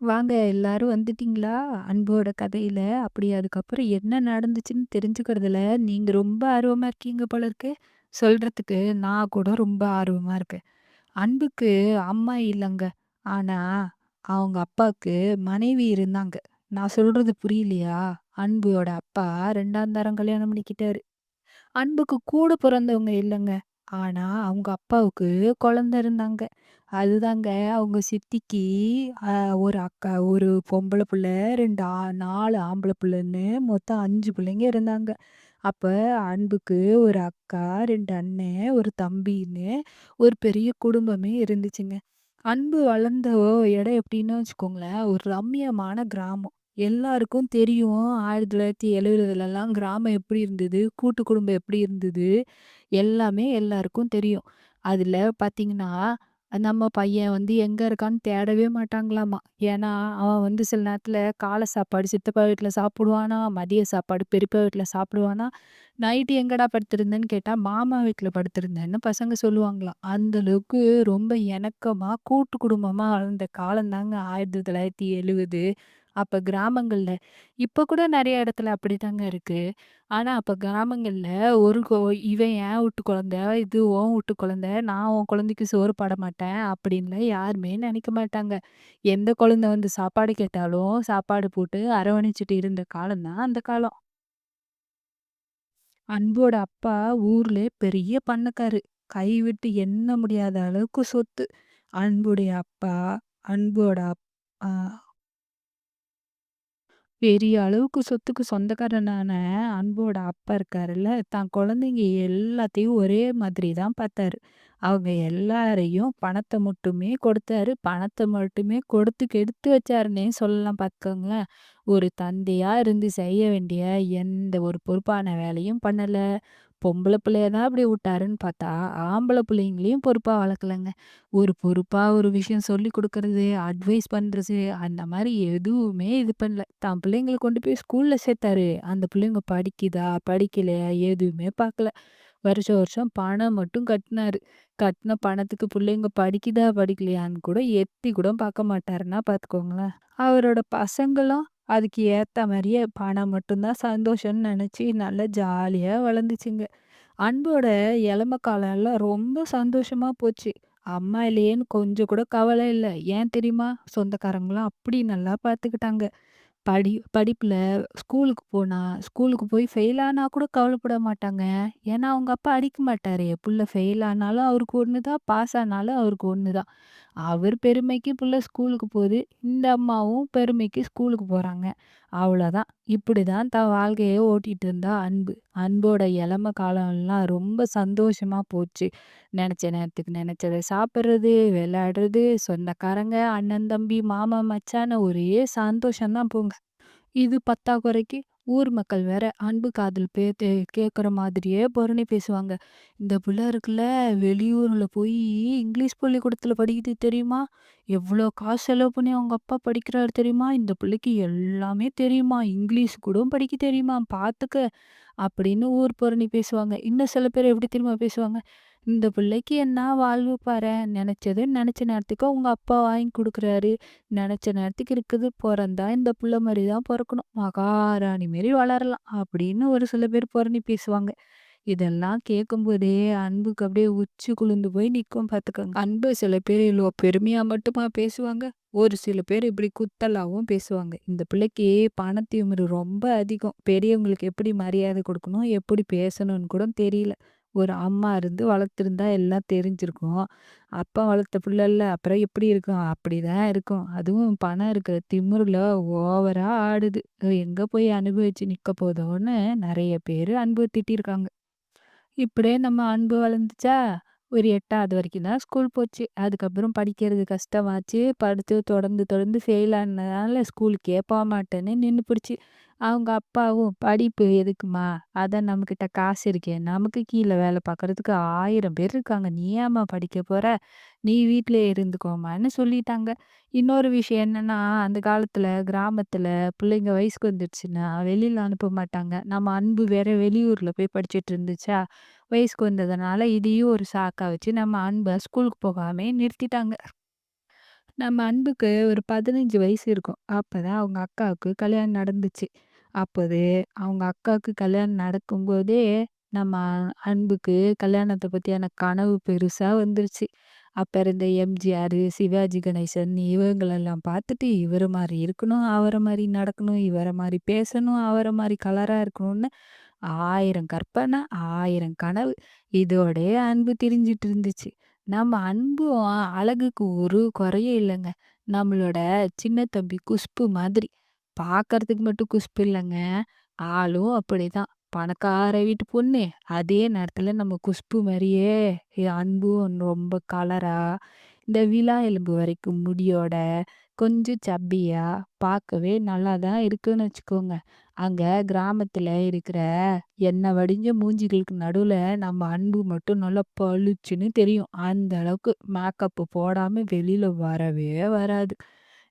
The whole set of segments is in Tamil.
வாங்க எல்லாரும் வந்துட்டீங்களா? அன்போட கதையில. அப்படி அதுக்கப்புறம் என்ன நடந்துச்சுன்னு தெரிஞ்சுக்கிறதுல நீங்க ரொம்ப ஆர்வமா இருக்கீங்க போல இருக்கு. சொல்றதுக்கு நான் கூட ரொம்ப ஆர்வமா இருக்கேன். அன்புக்கு அம்மா இல்லங்க. ஆனா, அவங்க அப்பாவுக்கு மனைவி இருந்தாங்க. நான் சொல்றது புரியலையா? அன்புவோட அப்பா 2ஆம் தரம் கல்யாணம் பண்ணிக்கிட்டாரு. அன்புக்கு கூட பிறந்தவங்க இல்லங்க. ஆனா, அவங்க அப்பாவுக்கு குழந்தை இருந்தாங்க. அதுதாங்க அவங்க சித்திக்கு அ ஒரு அக்கா, ஒரு பொம்பள புள்ள, 2 ஆ 4 ஆம்பள புள்ளன்னு மொத்தம் 5 பிள்ளைங்க இருந்தாங்க. அப்ப அன்புக்கு ஒரு அக்கா, 2 அண்ணன், ஒரு தம்பின்னு ஒரு பெரிய குடும்பமே இருந்துச்சுங்க. அன்பு வளர்ந்த இடம் எப்படின்னு வச்சுக்கோங்களேன், ஒரு ரம்மியமான கிராமம். எல்லாருக்கும் தெரியும் 1970லலாம் கிராமம் எப்படி இருந்தது, கூட்டு குடும்பம் எப்படி இருந்தது, எல்லாமே எல்லாருக்கும் தெரியும். அதுல பார்த்தீங்கன்னா, நம்ம பையன் வந்து எங்கே இருக்கான்னு தேடவே மாட்டாங்களாமா. ஏன்னா, அவன் வந்து சில நேரத்தில் காலை சாப்பாடு சித்தப்பா வீட்டில் சாப்பிடுவானா, மதிய சாப்பாடு பெரியப்பா வீட்டில் சாப்பிடுவானா, நைட்டு எங்கடா படுத்திருந்தேன்னு கேட்டால் மாமா வீட்டில் படுத்திருந்தேன்னு பசங்க சொல்லுவாங்களாம். அந்த அளவுக்கு ரொம்ப இணக்கமாக கூட்டு குடும்பமாக வளர்ந்த காலந்தாங்க ஆயிரத்தி தொள்ளாயிரத்தி எழுவது அப்போ கிராமங்கள்ல. இப்போ கூட நிறைய இடத்துல அப்படிதாங்க இருக்கு. ஆனா, அப்போ கிராமங்கள்ல ஒரு கொ "இவன் என் வூட்டு குழந்தை, இது உன் வூட்டு குழந்த நான் உன் குழந்தைக்கு சோறு போட மாட்டேன்" அப்படின்லாம் யாருமே நினைக்க மாட்டாங்க. எந்த குழந்த வந்து சாப்பாடு கேட்டாலும், சாப்பாடு போட்டு அரவணைச்சுட்டு இருந்த காலம் தான் அந்த காலம். அன்போட அப்பா ஊர்லயே பெரிய பணக்காரு. கைவிட்டு எண்ண முடியாத அளவுக்கு சொத்து. அன்புடைய அப்பா, அன்போட அப் பெரிய அளவுக்கு சொத்துக்கு சொந்தக்காரனான அன்போட அப்பா இருக்காருல்ல, தான் குழந்தைங்க எல்லாத்தையும் ஒரே மாதிரி தான் பார்த்தாரு. அவங்க எல்லாரையும் பணத்த மட்டுமே கொடுத்தாரு. பணத்த மட்டுமே கொடுத்து கெடுத்து வச்சாருன்னே சொல்லலாம் பார்த்துக்கோங்களேன். ஒரு தந்தையா இருந்து செய்ய வேண்டிய எந்த ஒரு பொறுப்பான வேலையும் பண்ணல. பொம்பளை பிள்ளைய தான் அப்படி விட்டாருன்னு பார்த்தா, ஆம்பள பிள்ளைங்களையும் பொறுப்பா வளர்க்கலங்க. ஒரு பொறுப்பா ஒரு விஷயம் சொல்லிக் கொடுக்கறது அட்வைஸ் பண்றது, அந்த மாரி எதுவுமே இது பண்ணல. தான் பிள்ளைங்கள கொண்டு போய் ஸ்கூல்ல சேர்த்தாரு. அந்த பிள்ளைங்க படிக்குதா? படிக்கலையா? எதுவுமே பார்க்கல. வருஷம் வருஷம் பணம் மட்டும் கட்டினாரு கட்டின பணத்துக்கு பிள்ளைங்க படிக்குதா? படிக்கலையான்னு கூட எட்டி கூட பார்க்க மாட்டாருன்னா பார்த்துக்கோங்களேன். அவரோட பசங்களும் அதுக்கு ஏற்ற மாதிரியே பணம் மட்டும்தான் சந்தோஷம்னு நினச்சி நல்லா ஜாலியாக வளர்ந்துச்சுங்க. அன்போட இளம காலம்லாம் ரொம்ப சந்தோஷமாக போச்சு. அம்மா இல்லையேன்னு கொஞ்சம் கூட கவலை இல்லை ஏன் தெரியுமா? சொந்தக்காரங்களாம் அப்படி நல்லா பார்த்துக்கிட்டாங்க. படி படிப்பில் ஸ்கூலுக்கு போனா, ஸ்கூலுக்கு போய் ஃபெயில் ஆனா கூட கவலைப்பட மாட்டாங்க. ஏன்னா, அவங்க அப்பா அடிக்க மாட்டாரே! புள்ள ஃபெயில் ஆனாலும் அவருக்கு ஒன்று தான், பாஸ் ஆனாலும் அவருக்கு ஒன்று தான். அவர் பெருமைக்கு பிள்ளை ஸ்கூலுக்கு போகுது. இந்த அம்மாவும் பெருமைக்கு ஸ்கூலுக்கு போகிறாங்க அவ்வளோதான். இப்படிதான் தன் வாழ்க்கையே ஓட்டிகிட்டு இருந்தா அன்பு. அன்போட இளம காலம்லாம் ரொம்ப சந்தோஷமாக போச்சு. நினச்ச நேரத்துக்கு நினச்சதை சாப்பிட்றது விளையாடுறது, சொந்தக்காரங்க, அண்ணன், தம்பி, மாமா, மச்சான ஒரே சந்தோஷம் தான் போங்க. இது பத்தாக்குறைக்கு ஊர் மக்கள் வேற அன்பு காதல் பே கேட்குற மாதிரியே புரணி பேசுவாங்க. இந்த பிள்ளை இருக்குல்ல வெளியூரில் போய் இங்கிலீஷ் பள்ளிக்கூடத்தில் படிக்குது தெரியுமா? எவ்வளோ காசு செலவு பண்ணி அவங்க அப்பா படிக்கிறாரு தெரியுமா? இந்த பிள்ளைக்கு எல்லாமே தெரியுமா? இங்கிலீஷ் கூட படிக்க தெரியுமா? பார்த்துக்க அப்படின்னு ஊர் புரணி பேசுவாங்க. இன்னும் சில பேர் எப்படி தெரியுமா பேசுவாங்க? இந்த பிள்ளைக்கு என்ன வாழ்வு பாரேன். நினச்சது நினச்ச நேரத்துக்கு அவங்க அப்பா வாங்கி கொடுக்குறாரு நினச்ச நேரத்துக்கு இருக்குது. பிறந்தா இந்த புள்ள மாதிரி தான் பிறக்கணும் மகாராணி மாரி வளரலாம். அப்படின்னு ஒரு சில பேர் புரணி பேசுவாங்க. இதெல்லாம் கேட்கும்போதே அன்புக்கு அப்படியே உச்சி குளிர்ந்து போய் நிற்கும் பார்த்துக்கோங்க. அன்பு சில பேர் இவ்வளோ பெருமையாக மட்டுமா பேசுவாங்க. ஒரு சில பேர் இப்படி குத்தலாகவும் பேசுவாங்க. இந்த பிள்ளைக்கு பணத்திமிரு ரொம்ப அதிகம். பெரியவங்களுக்கு எப்படி மரியாதை கொடுக்கணும் எப்படி பேசணும்னு கூட தெரியல. ஒரு அம்மா இருந்து வளர்த்துருந்தா எல்லாம் தெரிஞ்சிருக்கும். அப்பா வளர்த்த புள்ளல்ல, அப்புறம் எப்படி இருக்கும்? அப்படிதான் இருக்கும். அதுவும் பணம் இருக்கிற திமிருல ஓவரா ஆடுது. எங்க போய் அனுபவிச்சு நிக்க போதோன்னு நெறைய பேரு அன்பு திட்டியிருக்காங்க. இப்படியே நம்ம அன்பு வளர்ந்துச்சா, ஒரு 8வது வரைக்கும் தான் ஸ்கூல் போச்சு. அதுக்கப்புறம் படிக்கிறது கஷ்டமாச்சு. படித்து தொடர்ந்து தொடர்ந்து ஃபெயில் ஆனதுனால ஸ்கூலுக்கே போமாட்டேன்னு நின்று போச்சு. அவங்க அப்பாவும் "படிப்பு எதுக்கும்மா? அதான் நம்மகிட்ட காசு இருக்கே. நமக்கு கீழ வேலை பார்க்கறதுக்கு 1000 பேர் இருக்காங்க. நீ ஏம்மா படிக்க போற? நீ வீட்லயே இருந்துக்கோம்மான்னு" சொல்லிட்டாங்க. இன்னொரு விஷயம் என்னன்னா, அந்த காலத்துல கிராமத்துல பிள்ளைங்க வயசுக்கு வந்துடுச்சுன்னா வெளியில அனுப்ப மாட்டாங்க. நம்ம அன்பு வேற வெளியூர்ல போய் படிச்சுட்டு இருந்துச்சா, வயசுக்கு வந்ததுனால இதையும் ஒரு சாக்கா வச்சு நம்ம அன்ப ஸ்கூலுக்கு போகாமயே நிறுத்திட்டாங்க. நம்ம அன்புக்கு ஒரு 15 வயசு இருக்கும். அப்பதான் அவங்க அக்காவுக்கு கல்யாணம் நடந்துச்சு. அப்போது அவங்க அக்காவுக்கு கல்யாணம் நடக்கும்போதே, நம்ம அன்புக்கு கல்யாணத்த பத்தியான கனவு பெருசா வந்துருச்சு. அப்ப இருந்த எம்ஜிஆர், சிவாஜி கணேசன் இவங்களெல்லாம் பார்த்துட்டு, இவர மாரி இருக்கணும், அவர மாரி நடக்கணும், இவர மாரி பேசணும், அவர மாரி கலரா இருக்கணும்னு 1000 கற்பனை, 1000 கனவு. இதோடயே அன்பு திரிஞ்சுட்டு இருந்துச்சு. நம்ம அன்பும் அழகுக்கு ஒரு குறையும் இல்லங்க. நம்மளோட சின்ன தம்பி குஷ்பு மாதிரி. பார்க்கறதுக்கு மட்டும் குஷ்பு இல்லைங்க ஆளும் அப்படிதான். பணக்கார வீட்டு பொண்ணு. அதே நேரத்துல நம்ம குஷ்பு மாரியே எ அன்பும் ரொம்ப கலரா, இந்த விலா எலும்பு வரைக்கும் முடியோட, கொஞ்சம் சப்பியா, பார்க்கவே நல்லா தான் இருக்குன்னு வச்சுக்கோங்க. அங்க கிராமத்துல இருக்கிற எண்ணெய் வடிஞ்ச மூஞ்சிகளுக்கு நடுவுல நம்ம அன்பு மட்டும் நல்லா பளிச்சுன்னு தெரியும். அந்த அளவுக்கு மேக்கப் போடாம வெளியில வரவே வராது.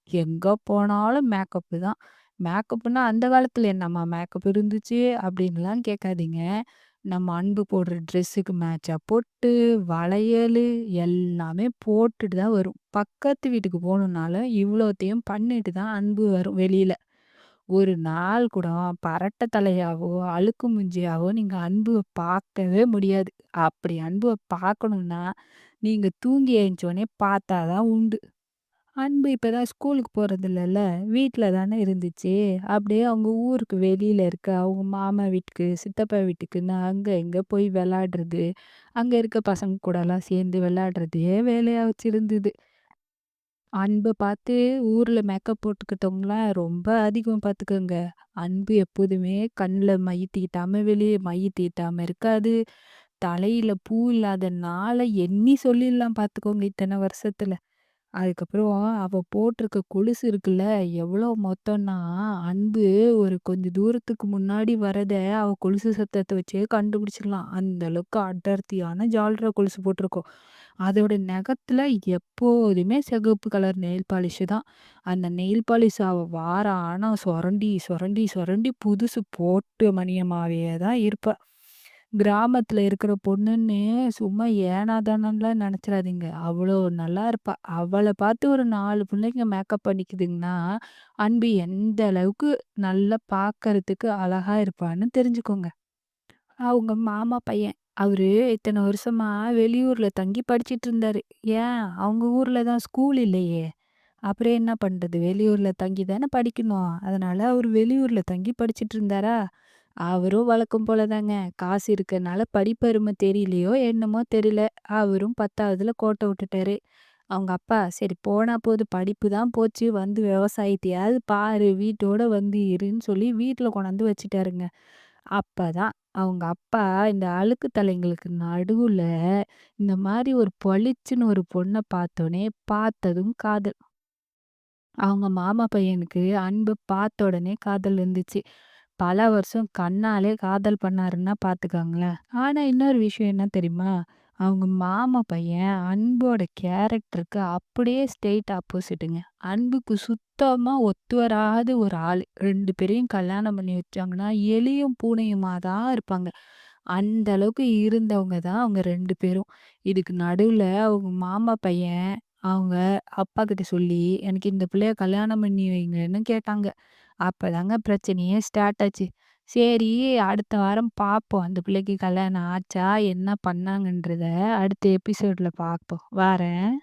எங்க போனாலும் மேக்கப் தான். மேக்கப்னா அந்த காலத்துல என்னம்மா மேக்கப் இருந்துச்சு அப்படின்லாம் கேட்காதீங்க. நம்ம அன்பு போடுற ட்ரெஸ்ஸுக்கு மேட்சா பொட்டு, வளையலு எல்லாமே போட்டுட்டு தான் வரும். பக்கத்து வீட்டுக்கு போணும்னாலும் இவ்வளோத்தையும் பண்ணிட்டு தான் அன்பு வரும் வெளியில. ஒரு நாள் கூட பரட்ட தலையாவோ, அழுக்கு மூஞ்சியாவோ நீங்க அன்புவ பார்க்கவே முடியாது. அப்படி அன்புவ பார்க்கணும்னா, நீங்க தூங்கி எந்திச்சோனே பார்த்தா தான் உண்டு. அன்பு இப்போ தான் ஸ்கூலுக்கு போறதில்லல்ல. வீட்ல தானே இருந்துச்சு. அப்படியே அவங்க ஊருக்கு வெளியில இருக்க அவங்க மாமா வீட்டுக்கு, சித்தப்பா வீட்டுக்குன்னு அங்க இங்க போய் விளையாடுறது, அங்க இருக்க பசங்க கூடலாம் சேர்ந்து விளையாடுறதே வேலையா வச்சிருந்தது. அன்ப பார்த்து ஊர்ல மேக்கப் போட்டுக்கிட்டவங்கலாம் ரொம்ப அதிகம் பார்த்துக்கோங்க அன்பு எப்போதுமே கண்ல மை தீட்டாம வெளிய மை தீட்டாம இருக்காது. தலையில பூ இல்லாத நாள எண்ணி சொல்லிடலாம் பார்த்துக்கோங்க இத்தனை வருஷத்துல. அதுக்கப்புறம் அவ போட்டிருக்க கொலுசு இருக்குல்ல, எவ்வளோ மொத்தம்னா, அன்பு ஒரு கொஞ்சம் தூரத்துக்கு முன்னாடி வரத அவ கொலுசு சத்தத்த வச்சே கண்டுபிடிச்சிடலாம். அந்த அளவுக்கு அடர்த்தியான ஜால்ரா கொலுசு போட்டிருக்கும். அதோட நகத்துல எப்போதுமே சிகப்பு கலர் நெயில் பாலிஷ் தான். அந்த நெயில் பாலிஷ் அவ வார ஆனா சொரண்டி, சொரண்டி, சொரண்டி புதுசு போட்ட மணியமாவே தான் இருப்பா. கிராமத்துல இருக்கிற பொண்ணுன்னு சும்மா ஏனாதானெல்லாம் நினச்சிடாதீங்க அவ்வளோ நல்லா இருப்பா. அவள பார்த்து ஒரு 4 புள்ளைங்க மேக்கப் பண்ணிக்குதுங்கன்னா, அன்பு எந்த அளவுக்கு நல்லா பார்க்கறதுக்கு அழகா இருப்பான்னு தெரிஞ்சுக்கோங்க. அவங்க மாமா பையன். அவரு இத்தன வருஷமா வெளியூர்ல தங்கி படிச்சுட்டு இருந்தாரு. ஏன் அவங்க ஊர்ல தான் ஸ்கூல் இல்லையே! அப்புறம் என்ன பண்றது? வெளியூர்ல தங்கி தானே படிக்கணும். அதனால அவரு வெளியூர்ல தங்கி படிச்சுட்டு இருந்தாரா, அவரும் வழக்கம் போல தாங்க. காசு இருக்கனால படிப்பருமை தெரியலையோ என்னமோ தெரியல. அவரும் பத்தாவதுல கோட்டை விட்டுட்டாரு. அவங்க அப்பா, "சரி போனா போது படிப்பு தான் போச்சு. வந்து விவசாயத்தையாவது பாரு. வீட்டோட வந்து இருன்னு" சொல்லி வீட்டில் கொண்டாந்து வச்சுட்டாருங்க. அப்பதான் அவங்க அப்பா இந்த அழுக்கு தலைங்களுக்கு நடுவுல இந்த மாதிரி ஒரு பளிச்சுன்னு ஒரு பொண்ணை பார்த்தோன்னே பார்த்ததும் காதல். அவங்க மாமா பையனுக்கு அன்பு பார்த்த உடனே காதல் இருந்துச்சு பல வருஷம் கண்ணாலே காதல் பண்ணாருன்னா பார்த்துக்கோங்களேன். ஆனா இன்னொரு விஷயம் என்ன தெரியுமா? அவங்க மாமா பையன் அன்போட கேரக்டருக்கு அப்படியே ஸ்ட்ரெய்ட் ஆப்போசிட்டுங்க. அன்புக்கு சுத்தமா ஒத்து வராத ஒரு ஆளு. 2 பேரையும் கல்யாணம் பண்ணி வச்சாங்கன்னா, எலியும் பூனையுமா தான் இருப்பாங்க. அந்த அளவுக்கு இருந்தவங்க தான் அவங்க 2 பேரும். இதுக்கு நடுவுல அவங்க மாமா பையன் அவங்க அப்பா கிட்ட சொல்லி, "எனக்கு இந்த பிள்ளைய கல்யாணம் பண்ணி வைங்கன்னு" கேட்டாங்க. அப்பதாங்க பிரச்சனையே ஸ்டார்ட் ஆச்சு. சரி, அடுத்த வாரம் பார்ப்போம். அந்த பிள்ளைக்கு கல்யாணம் ஆச்சா? என்ன பண்ணாங்கன்றத அடுத்த எபிசோட்ல பார்ப்போம். வாரேன்.